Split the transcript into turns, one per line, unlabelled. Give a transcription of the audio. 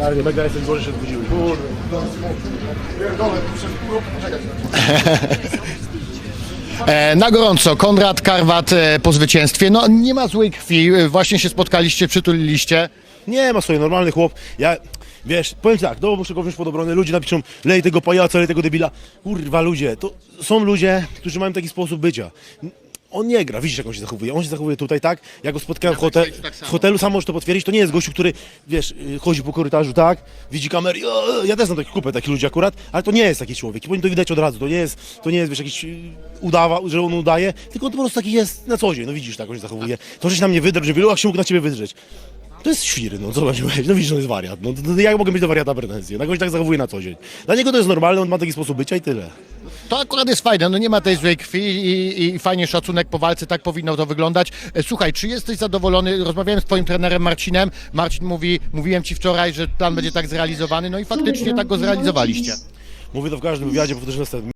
Tak, mega jestem gorzej, że odbudziły.
E, na gorąco, Konrad Karwat e, po zwycięstwie. No nie ma złej krwi, e, właśnie się spotkaliście, przytuliliście.
Nie ma sobie normalny chłop. Ja, wiesz, powiem tak, no muszę go wziąć pod obronę. Ludzie napiszą, lej tego pajaca, lej tego debila. Kurwa, ludzie, to są ludzie, którzy mają taki sposób bycia. On nie gra, widzisz jak on się zachowuje. On się zachowuje tutaj tak, ja go spotkałem w, hotel, w hotelu, sam możesz to potwierdzić. To nie jest gościu, który, wiesz, y, chodzi po korytarzu, tak, widzi kamery. "O, Ja też znam taki kupę takich ludzi akurat, ale to nie jest taki człowiek. I powinno to widać od razu. To nie jest, to nie jest wiesz, jakiś y, udawa, że on udaje, tylko on po prostu taki jest na co dzień. No widzisz, tak on się zachowuje. To, że się na mnie wydrł, że wielu jak się mógł na ciebie wydrzeć. To jest świr, no co mam powiedzieć? No widzisz, że on jest wariat. No, to, to jak mogę być do wariata pretensje? Na kogoś tak zachowuje na co dzień. Dla niego to jest normalne, on ma taki sposób bycia i tyle.
To akurat jest fajne, no nie ma tej złej krwi i, i fajnie szacunek po walce, tak powinno to wyglądać. E, Słuchaj, czy jesteś zadowolony? Rozmawiałem z twoim trenerem Marcinem. Marcin mówi, mówiłem ci wczoraj, że plan będzie tak zrealizowany, no i faktycznie tak go zrealizowaliście.
Mówię to w każdym wywiadzie, powtórzę następnym.